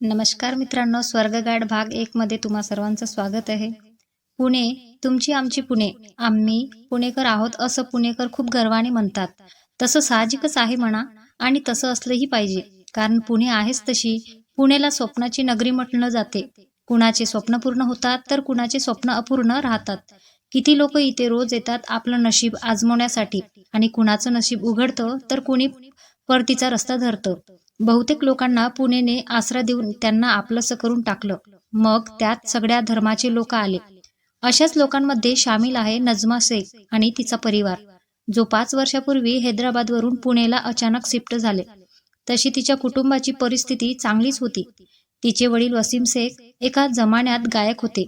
नमस्कार मित्रांनो स्वर्गगाड भाग एक मध्ये तुम्हा सर्वांचं स्वागत आहे. पुणे तुमची आमची पुणे. आम्ही पुणेकर आहोत असं पुणेकर खूप गर्वाने म्हणतात. तसं साहजिकच आहे म्हणा आणि तसं असलंही पाहिजे. कारण पुणे आहेच तशी. पुणेला स्वप्नाची नगरी म्हटलं जाते. कुणाचे स्वप्न पूर्ण होतात तर कुणाचे स्वप्न अपूर्ण राहतात. किती लोक इथे रोज येतात आपलं नशीब आजमवण्यासाठी आणि कुणाचं नशीब उघडतं तर कुणी परतीचा रस्ता धरतं. बहुतेक लोकांना पुणेने आसरा देऊन त्यांना आपलंसं करून टाकलं. मग त्यात सगळ्या धर्माचे लोक आले. अशाच लोकांमध्ये सामील आहे नजमा शेख आणि तिचा परिवार. जो पाच वर्षापूर्वी हैदराबादवरून पुणेला अचानक शिफ्ट झाले. तशी तिच्या कुटुंबाची परिस्थिती चांगलीच होती. तिचे वडील वसीम शेख एका जमान्यात गायक होते.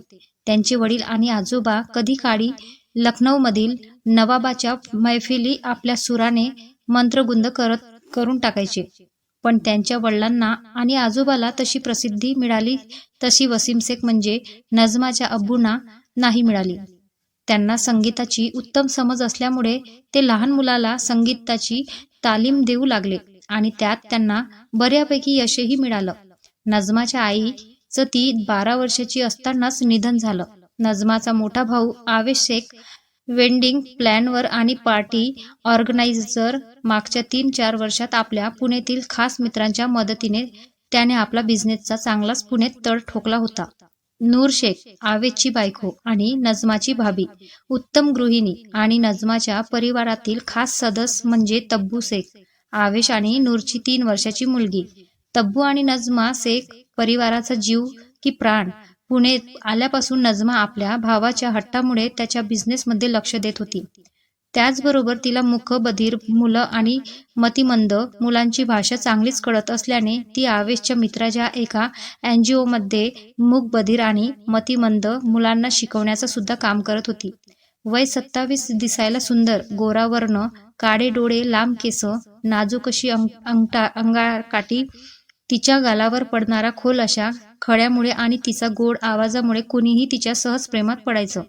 त्यांचे वडील आणि आजोबा कधी काळी लखनौमधील नवाबाच्या मैफिली आपल्या सुराने मंत्रगुंद करत करून टाकायचे. पण त्यांच्या वडिलांना आणि आजोबाला तशी प्रसिद्धी मिळाली तशी वसीम शेख म्हणजे नजमाच्या अब्बूंना नाही मिळाली. त्यांना संगीताची उत्तम समज असल्यामुळे ते लहान मुलाला संगीताची तालीम देऊ लागले आणि त्यात त्यांना बऱ्यापैकी यशही मिळालं. नजमाच्या आईचं ती बारा वर्षाची असतानाच निधन झालं. नजमाचा मोठा भाऊ आवेश शेख वेंडिंग प्लॅनवर आणि पार्टी ऑर्गनायझर मागच्या तीन चार वर्षात आपल्या पुण्यातील खास मित्रांच्या मदतीने त्याने आपला बिझनेसचा चांगलाच पुण्यात तळ ठोकला होता. नूर शेख आवेशची बायको आणि नजमाची भाभी उत्तम गृहिणी आणि नजमाच्या परिवारातील खास सदस्य म्हणजे तब्बू शेख. आवेश आणि नूरची तीन वर्षाची मुलगी. तब्बू आणि नजमा शेख परिवाराचा जीव की प्राण पुणे आल्यापासून नजमा आपल्या भावाच्या हट्टामुळे त्याच्या बिझनेसमध्ये लक्ष देत होती. त्याचबरोबर तिला मुख बधीर मुलं आणि मतिमंद मुलांची भाषा चांगलीच कळत असल्याने ती आवेशच्या मित्राच्या एका एन जी ओमध्ये मूक बधीर आणि मतिमंद मुलांना शिकवण्याचं सुद्धा काम करत होती. वय सत्तावीस दिसायला सुंदर गोरावर्ण काळे डोळे लांब केस नाजूक अशी अंग अंगठा अंगाकाठी तिच्या गालावर पडणारा खोल अशा खड्यामुळे आणि तिचा गोड आवाजामुळे कुणीही तिच्या सहज प्रेमात पडायचं.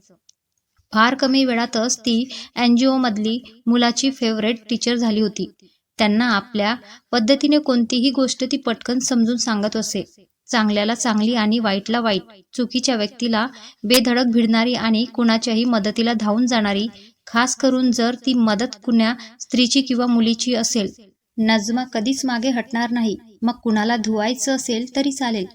फार कमी वेळातच ती एन जी ओमधली मुलाची फेवरेट टीचर झाली होती. त्यांना आपल्या पद्धतीने कोणतीही गोष्ट ती पटकन समजून सांगत असे. चांगल्याला चांगली आणि वाईटला वाईट चुकीच्या व्यक्तीला बेधडक भिडणारी आणि कुणाच्याही मदतीला धावून जाणारी खास करून जर ती मदत कुण्या स्त्रीची किंवा मुलीची असेल. नजमा कधीच मागे हटणार नाही. मग कुणाला धुवायचं असेल तरी चालेल.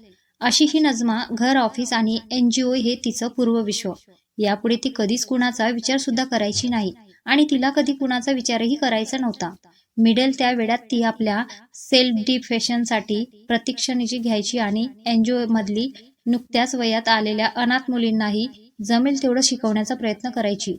अशी ही नजमा घर ऑफिस आणि एन जी ओ हे तिचं पूर्वविश्व यापुढे ती कधीच कुणाचा विचार सुद्धा करायची नाही आणि तिला कधी कुणाचा विचारही करायचा नव्हता. मिडेल त्या वेळात ती आपल्या सेल्फ डिफेशनसाठी प्रतीक्षणेची घ्यायची आणि एन जी मधली नुकत्याच वयात आलेल्या अनाथ मुलींनाही जमेल तेवढं शिकवण्याचा प्रयत्न करायची.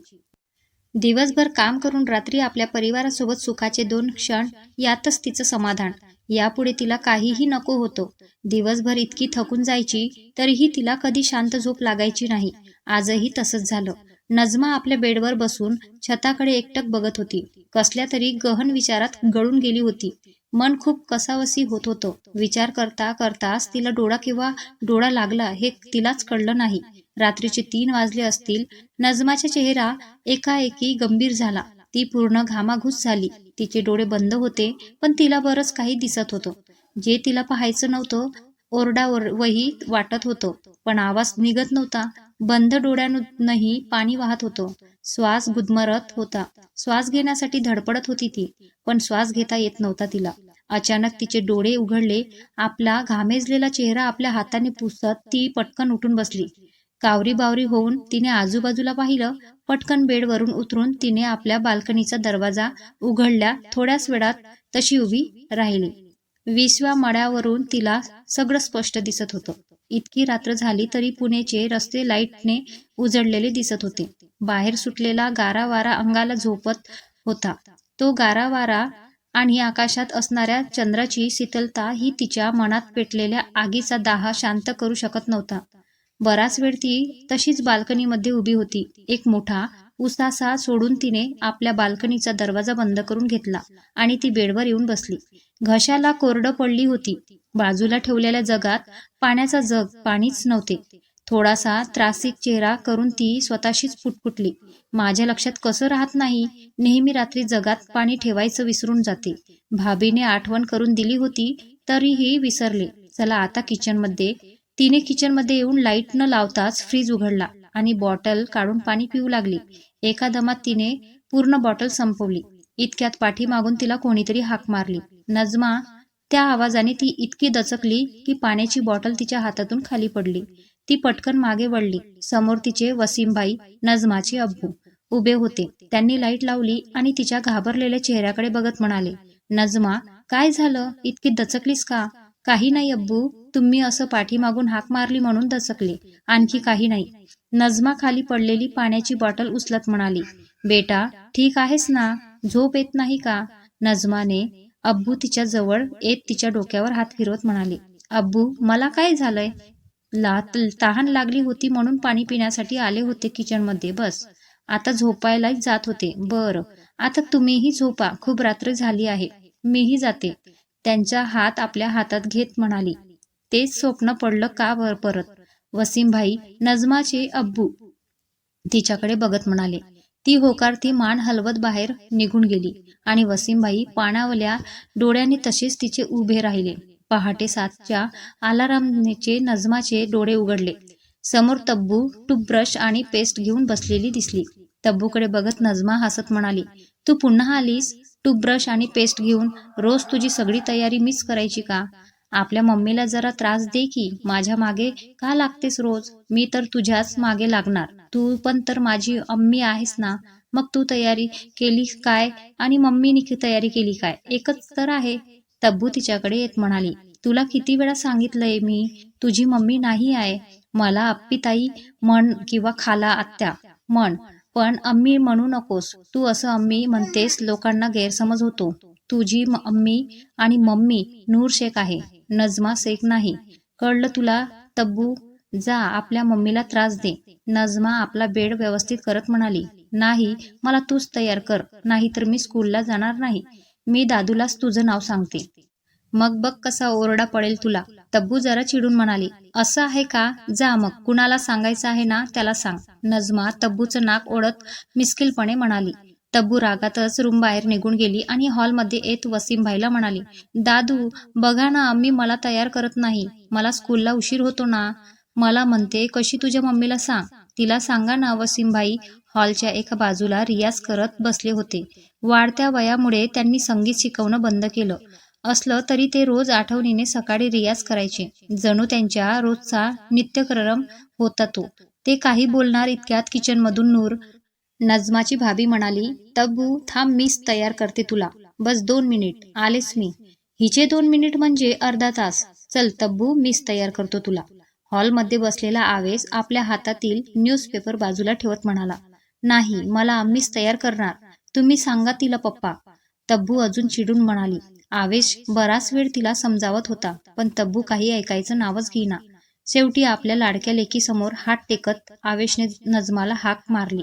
दिवसभर काम करून रात्री आपल्या परिवारासोबत सुखाचे दोन क्षण यातच तिचं समाधान. यापुढे तिला काहीही नको होतं. दिवसभर इतकी थकून जायची तरीही तिला कधी शांत झोप लागायची नाही. आजही तसंच झालं. नजमा आपल्या बेडवर बसून छताकडे एकटक बघत होती. कसल्या तरी गहन विचारात गळून गेली होती. मन खूप कसावसी होत होतं. विचार करता करताच तिला डोळा किंवा डोळा लागला हे तिलाच कळलं नाही. रात्रीचे तीन वाजले असतील. नजमाचा चेहरा एकाएकी गंभीर झाला. ती पूर्ण घामाघूस झाली. तिचे डोळे बंद होते पण तिला बरंच काही दिसत होतं. जे तिला पाहायचं नव्हतं ओरडा वही वाटत होतं. पण आवाज निघत नव्हता. बंद डोळ्यांनही पाणी वाहत होतं. श्वास गुदमरत होता. श्वास घेण्यासाठी धडपडत होती ती पण श्वास घेता येत नव्हता तिला. अचानक तिचे डोळे उघडले. आपला घामेजलेला चेहरा आपल्या हाताने पुसत ती पटकन उठून बसली. कावरी बावरी होऊन तिने आजूबाजूला पाहिलं पटकन बेडवरून उतरून तिने आपल्या बाल्कनीचा दरवाजा उघडल्या थोड्याच वेळात तशी उभी राहिली. विसव्या मळ्यावरून तिला सगळं स्पष्ट दिसत होतं. इतकी रात्र झाली तरी पुणेचे रस्ते लाईटने उजळलेले दिसत होते. बाहेर सुटलेला गारा वारा अंगाला झोपत होता. तो गारा वारा आणि आकाशात असणाऱ्या चंद्राची शीतलता ही तिच्या मनात पेटलेल्या आगीचा दाह शांत करू शकत नव्हता. बराच वेळ ती तशीच बाल्कनीमध्ये उभी होती. एक मोठा उसासा सोडून तिने आपल्या बाल्कनीचा दरवाजा बंद करून घेतला आणि ती बेडवर येऊन बसली. घशाला कोरडं पडली होती. बाजूला ठेवलेल्या जगात पाण्याचा जग पाणीच नव्हते. थोडासा त्रासिक चेहरा करून ती स्वतःशीच फुटफुटली माझ्या लक्षात कसं राहत नाही नेहमी रात्री जगात पाणी ठेवायचं विसरून जाते. भाभीने आठवण करून दिली होती तरीही विसरले. चला आता किचनमध्ये तिने किचनमध्ये येऊन लाइट न लावताच फ्रीज उघडला आणि बॉटल काढून पाणी पिऊ लागली. एका दमात तिने पूर्ण बॉटल संपवली. इतक्यात पाठीमागून तिला कोणीतरी हाक मारली. नजमा त्या आवाजाने ती इतकी दचकली की पाण्याची बॉटल तिच्या हातातून खाली पडली. ती पटकन मागे वळली. समोर तिचे वसीमबाई नजमाचे अब्बू उभे होते. त्यांनी लाइट लावली आणि तिच्या घाबरलेल्या चेहऱ्याकडे बघत म्हणाले नजमा काय झालं? इतकी दचकलीस का? काही नाही अब्बू. तुम्ही असं पाठीमागून हाक मारली म्हणून दचकले. आणखी काही नाही. नजमा खाली पडलेली पाण्याची बॉटल उचलत म्हणाली बेटा ठीक आहेस ना? झोप येत नाही का? नजमाने अब्बू तिच्या जवळ येत तिच्या डोक्यावर हात फिरवत म्हणाले अब्बू मला काय झालंय? ला तहान लागली होती म्हणून पाणी पिण्यासाठी आले होते किचनमध्ये बस. आता झोपायलाच जात होते. बरं. आता तुम्हीही झोपा. खूप रात्र झाली आहे. मीही जाते. त्यांचा हात आपल्या हातात घेत म्हणाली तेच स्वप्न पडलं का वर परत? वसीमभाई नजमाचे अब्बू तिच्याकडे बघत म्हणाले ती होकार ती मान हलवत बाहेर निघून गेली आणि वसीमभाई पाणावल्या डोळ्यांनी तसेच तिचे उभे राहिले. पहाटे सातच्या आलारामचे नजमाचे डोळे उघडले. समोर तब्बू टूथब्रश आणि पेस्ट घेऊन बसलेली दिसली. तब्बूकडे बघत नजमा हसत म्हणाली तू पुन्हा आलीस? टूथब्रश आणि पेस्ट घेऊन रोज तुझी सगळी तयारी मीच करायची का? आपल्या मम्मीला जरा त्रास दे की माझ्या मागे का लागतेस रोज? मी तर तुझ्याच मागे लागणार. तू पण तर माझी अम्मी आहेस ना. मग तू तयारी केली काय? आणि मम्मीने तयारी केली काय? एकच तर आहे. तब्बू तिच्याकडे येत म्हणाली तुला किती वेळा सांगितलंय मी? तुझी मम्मी नाही आहे. मला अप्पीताई म्हण किंवा खाला आत्या म्हण. पण अम्मी म्हणू नकोस. तू असं अम्मी म्हणतेस लोकांना गैरसमज होतो. तुझी मम्मी अम्मी आणि मम्मी नूर शेख आहे. नजमा शेख नाही. कळलं तुला? तब्बू जा आपल्या मम्मीला त्रास दे. नजमा आपला बेड व्यवस्थित करत म्हणाली नाही मला तूच तयार कर. नाही तर मी स्कूलला जाणार नाही. मी दादूलाच तुझं नाव सांगते. मग बघ कसा ओरडा पडेल तुला. तब्बू जरा चिडून म्हणाली असं आहे का? जा मग. कुणाला सांगायचं आहे ना त्याला सांग. नजमा तब्बूचं नाक ओढत मिस्किलपणे म्हणाली तब्बू रागातच रूम बाहेर निघून गेली आणि हॉलमध्ये येत वसीमभाईला म्हणाली दादू बघा ना मी मला तयार करत नाही. मला स्कूलला उशीर होतो ना. मला म्हणते कशी तुझ्या मम्मीला सांग? तिला सांगा ना वसीमभाई हॉलच्या एका बाजूला रियाज करत बसले होते. वाढत्या वयामुळे त्यांनी संगीत शिकवणं बंद केलं. असलं तरी ते रोज आठवणीने सकाळी रियाज करायचे. जणू त्यांच्या रोजचा नित्यक्रम होता तो. ते काही बोलणार इतक्यात किचनमधून नूर नजमाची भाभी म्हणाली तब्बू थांब मीच तयार करते तुला. बस दोन मिनिट. आलेच मी. हिचे दोन मिनिट म्हणजे अर्धा तास. चल तब्बू मीच तयार करतो तुला. हॉलमध्ये बसलेला आवेश आपल्या हातातील न्यूजपेपर बाजूला ठेवत म्हणाला नाही मला आम्हीच तयार करणार. तुम्ही सांगा तिला पप्पा. तब्बू अजून चिडून म्हणाली आवेश बराच वेळ तिला समजावत होता पण तब्बू काही ऐकायचं नावच घेईना. शेवटी आपल्या लाडक्या लेकीसमोर हात टेकत आवेशने नजमाला हाक मारली.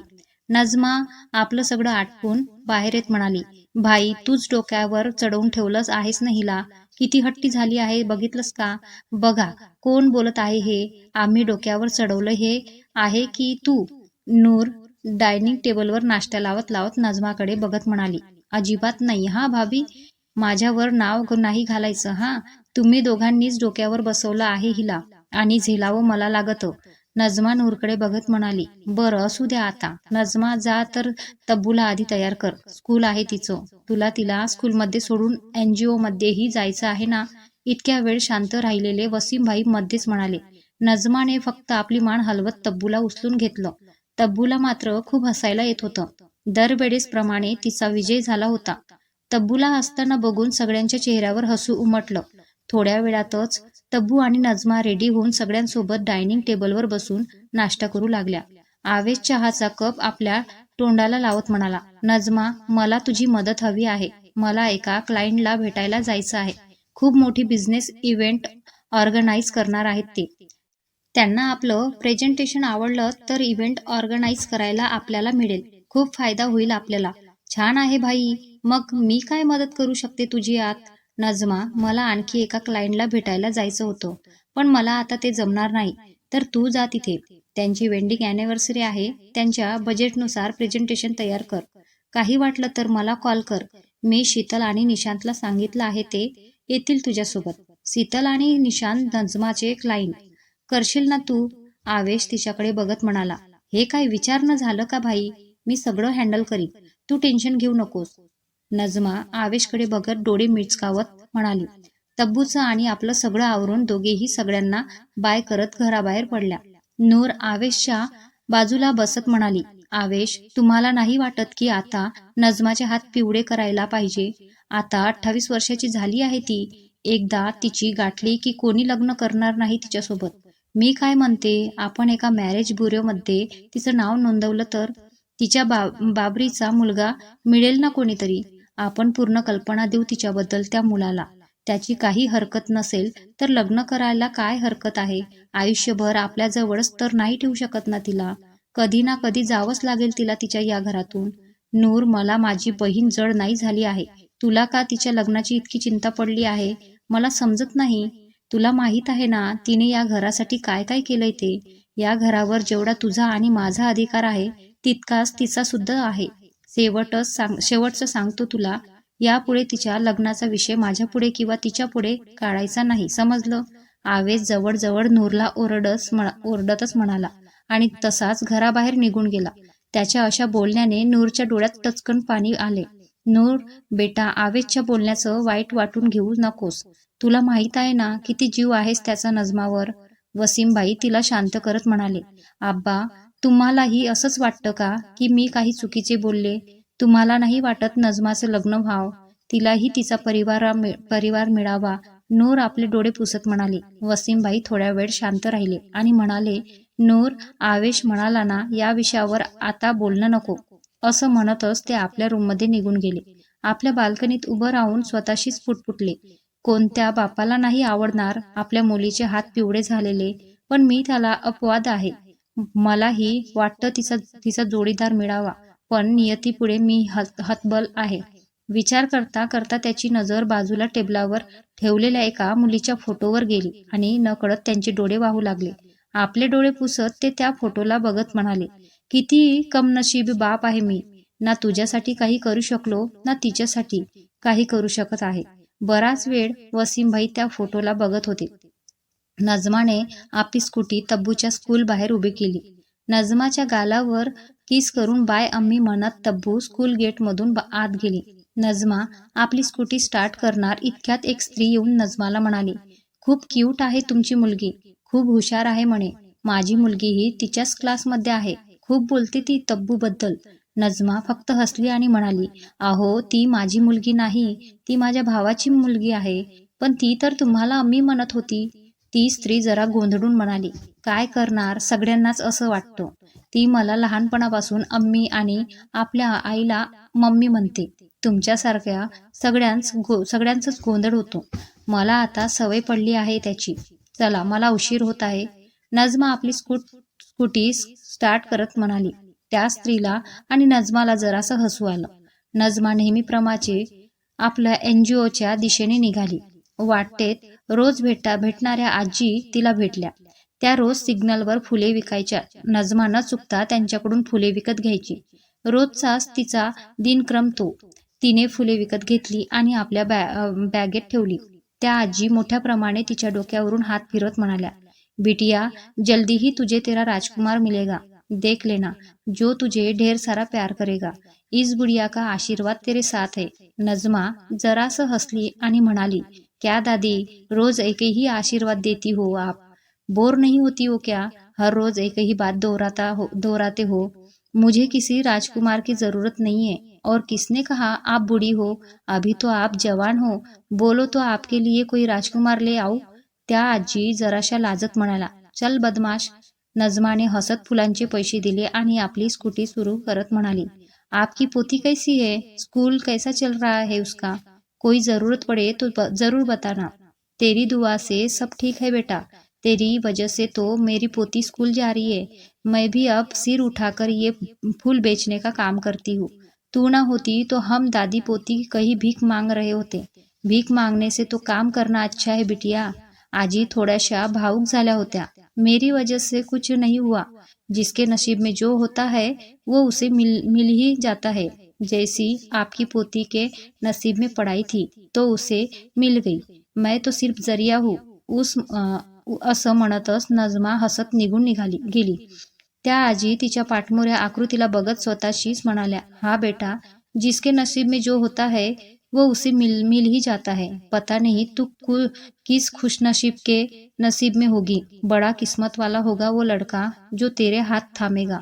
नजमा आपलं सगळं आटपून बाहेर येत म्हणाली भाई तूच डोक्यावर चढवून ठेवलंस आहेस ना हिला? किती हट्टी झाली आहे बघितलंस का? बघा कोण बोलत आहे हे? आम्ही डोक्यावर चढवलं हे आहे की तू? नूर डायनिंग टेबलवर नाश्ता लावत लावत नजमाकडे बघत म्हणाली अजिबात नाही हा भाभी? माझ्यावर नाव नाही घालायचं हा? तुम्ही दोघांनीच डोक्यावर बसवलं आहे हिला आणि झेलावं मला लागतं. नजमा नूरकडे बघत म्हणाली बरं असू द्या आता. नजमा जा तर तब्बूला आधी तयार कर. स्कूल आहे तिचं. तुला तिला स्कूलमध्ये सोडून एनजीओ मध्येही जायचं आहे ना? इतक्या वेळ शांत राहिलेले वसीमभाई मध्येच म्हणाले नजमाने फक्त आपली मान हलवत तब्बूला उचलून घेतलं. तब्बूला मात्र खूप हसायला येत होतं. दरवेळेस प्रमाणे तिचा विजय झाला होता. तब्बूला हसताना बघून सगळ्यांच्या चेहऱ्यावर हसू उमटलं. थोड्या वेळातच तब्बू आणि नजमा रेडी होऊन सगळ्यांसोबत डायनिंग टेबलवर बसून नाश्ता करू लागल्या. आवेश चहाचा कप आपल्या तोंडाला लावत म्हणाला नजमा मला तुझी मदत हवी आहे. मला एका क्लायंटला भेटायला जायचं आहे. खूप मोठी बिझनेस इव्हेंट ऑर्गनाईज करणार आहेत ते. त्यांना आपलं प्रेझेंटेशन आवडलं तर इव्हेंट ऑर्गनाईज करायला आपल्याला मिळेल. खूप फायदा होईल आपल्याला. छान आहे भाई. मग मी काय मदत करू शकते तुझी आत? नजमा मला आणखी एका क्लायंटला भेटायला जायचं होतं पण मला आता ते जमणार नाही. तर तू जा तिथे. त्यांची वेंडिंग अॅनिव्हर्सरी आहे. त्यांच्या बजेटनुसार प्रेझेंटेशन तयार कर. काही वाटलं तर मला कॉल कर. मी शीतल आणि निशांतला सांगितलं आहे ते. येतील तुझ्यासोबत. शीतल आणि निशांत नजमाचे क्लायंट करशील ना तू? आवेश तिच्याकडे बघत म्हणाला. हे काय विचारणं झालं का भाई? मी सगळं हँडल करीन. तू टेन्शन घेऊ नकोस. नजमा आवेशकडे बघत डोळे मिचकावत म्हणाली तब्बूचं आणि आपलं सगळं आवरून दोघेही सगळ्यांना बाय करत घराबाहेर पडल्या. नूर आवेशच्या बाजूला बसत म्हणाली आवेश तुम्हाला नाही वाटत की आता नजमाचे हात पिवळे करायला पाहिजे? आता अठ्ठावीस वर्षाची झाली आहे ती. एकदा तिची गाठली की कोणी लग्न करणार नाही तिच्यासोबत. मी काय म्हणते आपण एका मॅरेज ब्युरोमध्ये तिचं नाव नोंदवलं तर? तिच्या बा बाबरीचा मुलगा मिळेल ना कोणीतरी? आपण पूर्ण कल्पना देऊ तिच्याबद्दल त्या मुलाला. त्याची काही हरकत नसेल तर लग्न करायला काय हरकत आहे? आयुष्यभर आपल्या जवळच तर नाही ठेवू शकत ना तिला. कधी ना कधी जावंच लागेल तिला तिच्या या घरातून. नूर मला माझी बहीण जड नाही झाली आहे. तुला का तिच्या लग्नाची इतकी चिंता पडली आहे? मला समजत नाही. तुला माहीत आहे ना तिने या घरासाठी काय काय केलंय ते? या घरावर जेवढा तुझा आणि माझा अधिकार आहे तितकाच तिचा सुद्धा आहे. शेवटच सांग शेवटचं सांगतो तुला यापुढे तिच्या लग्नाचा विषय माझ्यापुढे किंवा तिच्या पुढे काढायचा नाही समजलं? आवेश जवळजवळ नूरला ओरडस म्हणा ओरडतच म्हणाला आणि तसाच घराबाहेर निघून गेला. त्याच्या अशा बोलण्याने नूरच्या डोळ्यात टचकन पाणी आले. नूर बेटा आवेशच्या बोलण्याचं वाईट वाटून घेऊ नकोस. तुला माहीत आहे ना किती जीव आहेस त्याचा नजमावर? वसीमबाई तिला शांत करत म्हणाले आब्बा तुम्हालाही असंच वाटतं का की मी काही चुकीचे बोलले? तुम्हाला नाही वाटत नजमाचं लग्न व्हाव? तिलाही तिचा परिवार परिवार मिळावा. नूर आपले डोळे पुसत म्हणाले. वसीमबाई थोड्या वेळ शांत राहिले आणि म्हणाले नूर आवेश म्हणाला ना या विषयावर आता बोलणं नको. असं म्हणतच ते आपल्या रूममध्ये निघून गेले. आपल्या बाल्कनीत उभं राहून स्वतःशीच फुटफुटले कोणत्या बापाला नाही आवडणार? आपल्या मुलीचे हात पिवळे झालेले. पण मी त्याला अपवाद आहे. मलाही वाटतं तिचा तिचा जोडीदार मिळावा पण नियतीपुढे मी हत हतबल आहे. विचार करता करता त्याची नजर बाजूला टेबलावर ठेवलेल्या एका मुलीच्या फोटोवर गेली आणि नकळत त्यांचे डोळे वाहू लागले. आपले डोळे पुसत ते त्या फोटोला बघत म्हणाले किती कमनशीब बाप आहे मी. ना तुझ्यासाठी काही करू शकलो ना तिच्यासाठी काही करू शकत आहे. बराच वेळ वसीमभाई त्या फोटोला बघत होते. नजमाने आपली स्कूटी तब्बूच्या स्कूल बाहेर उभी केली. नजमाच्या गालावर किस करून बाय अम्मी म्हणत तब्बू स्कूल गेटमधून आत गेली. नजमा आपली स्कूटी स्टार्ट करणार इतक्यात एक स्त्री येऊन नजमाला म्हणाली खूप क्यूट आहे तुमची मुलगी. खूप हुशार आहे म्हणे. माझी मुलगीही तिच्याच क्लासमध्ये आहे. खूप बोलते ती तब्बू बद्दल नजमा फक्त हसली आणि म्हणाली अहो ती माझी मुलगी नाही. ती माझ्या भावाची मुलगी आहे. पण ती तर तुम्हाला अम्मी म्हणत होती ती स्त्री जरा गोंधळून म्हणाली काय करणार? सगळ्यांनाच असं वाटतं ती मला लहानपणापासून अम्मी आणि आपल्या आईला मम्मी म्हणते. तुमच्यासारख्या सगळ्यांच गो सगळ्यांचाच गोंधळ होतो. मला आता सवय पडली आहे त्याची. चला मला उशीर होत आहे नजमा आपली स्कूट स्कूटी स्टार्ट करत म्हणाली. त्या स्त्रीला आणि नजमाला जरासं हसू आलं. नजमा नेहमीप्रमाचे आपल्या एन जी ओच्या दिशेने निघाली. वाटेत रोज भेटा भेटणाऱ्या आजी तिला भेटल्या. त्या रोज सिग्नलवर फुले विकायच्या. नजमा न चुकता त्यांच्याकडून फुले विकत घ्यायची. रोजचाच तिचा दिनक्रम तो. तिने फुले विकत घेतली आणि आपल्या बॅ बॅगेत ठेवली. त्या आजी मोठ्या प्रमाणे तिच्या डोक्यावरून हात फिरवत म्हणाल्या बिटिया जल्दी ही तुझे तेरा राजकुमार मिलेगा. देख लेना जो तुझे ढेर सारा प्यार करेगा. इस गुड़िया का आशीर्वाद तेरे साथ है. नजमा जरास हसली आणि म्हणाली क्या दादी, रोज एक ही आशीर्वाद देती हो आप? बोर नहीं होती हो क्या? हर रोज एक ही बात दोहराता हो, दोहराते हो। मुझे किसी राजकुमार की ज़रूरत नहीं है। और किसने कहा, आप बूढ़ी हो, अभी तो आप जवान हो। बोलो तो आपके लिए कोई राजकुमार ले आऊ त्या आजी जराशा लाजत म्हणाला, चल बदमाश. नजमाने हसत फुलांचे पैसे दिले आणि आपली स्कूटी सुरू करत म्हणाली, आपकी पोती कैसी है? स्कूल कैसा चल रहा है उसका? कोई ज़रूरत पड़े तो ज़रूर बताना। तेरी दुआ से सब ठीक है बेटा। तेरी वजह से तो मेरी पोती स्कूल जा रही है। मैं भी अब सिर उठाकर ये फूल बेचने का काम करती हूँ। तू ना होती तो हम दादी पोती की कहीं भीख मांग रहे होते। भीख मांगने से तो काम करना अच्छा है बिटिया। आजी थोड्याशा भावुक झाल्या होत्या मेरी वजह से कुछ नहीं हुआ। जिसके नसीब में जो होता है वो उसे मिल मिल ही जाता है। जैसी आपकी पोती के नसीब में पढ़ाई थी तो उसे मिल गई। मैं तो सिर्फ जरिया हूँ। उस असं म्हणतच नजमा हसत निघून निघाली गेली। त्या आजी तिच्या पाठमोऱ्या आकृतीला बघत स्वतःशीच म्हणाल्या हा बेटा जिसके नसीब में जो होता है वो उसे मिल मिल ही जाता है। पता नहीं तू कु, किस खुशनसीब के नसीब में होगी। बड़ा किस्मत वाला होगा वो लड़का जो तेरे हात थामेगा।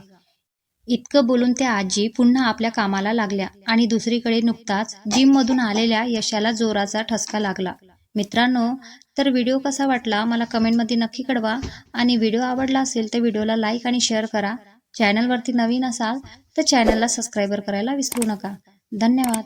इतकं बोलून त्या आजी पुन्हा आपल्या कामाला लागल्या आणि दुसरीकडे नुकताच जिममधून आलेल्या यशाला जोराचा ठसका लागला. मित्रांनो तर व्हिडिओ कसा वाटला मला कमेंटमध्ये नक्की कळवा आणि व्हिडिओ आवडला असेल तर व्हिडिओला लाईक आणि शेअर करा. चॅनलवरती नवीन असाल तर चॅनलला सबस्क्राईबर करायला विसरू नका. धन्यवाद.